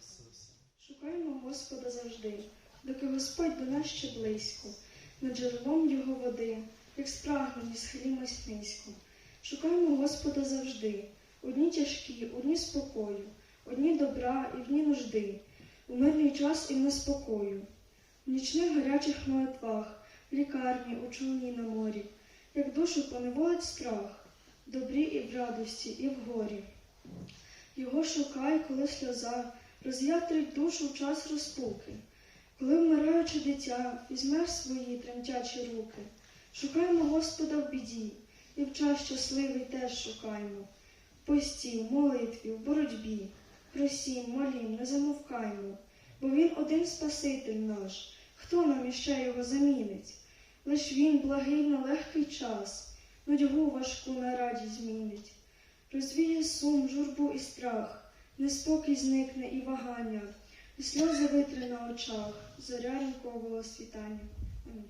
Ісусе. Шукаємо Господа завжди, доки Господь до нас ще близько, над джерелом Його води, як спрагнені, схилімось низько. Шукаємо Господа завжди, у дні тяжкі, у дні спокою, у дні добра і в дні нужди, у мирний час і в неспокою, в нічних гарячих молитвах, в лікарні, у човні на морі, як душу поневолить страх, добрі і в радості, і в горі. Його шукай, коли сльоза роз'ятрить душу в час розпуки, коли вмираючи дитя, візьме свої тремтячі руки. Шукаємо Господа в біді, і в час щасливий теж шукаймо. Пості, молитві, в боротьбі, просім, молім, не замовкаймо, бо Він один Спаситель наш, хто нам іще його замінить? Лиш Він благий на легкий час, нудьгу важку на радість змінить. Розвіє сум, журбу і страх, неспокій зникне і вагання, і сльози витри на очах, зоря ранкового світання. Амінь.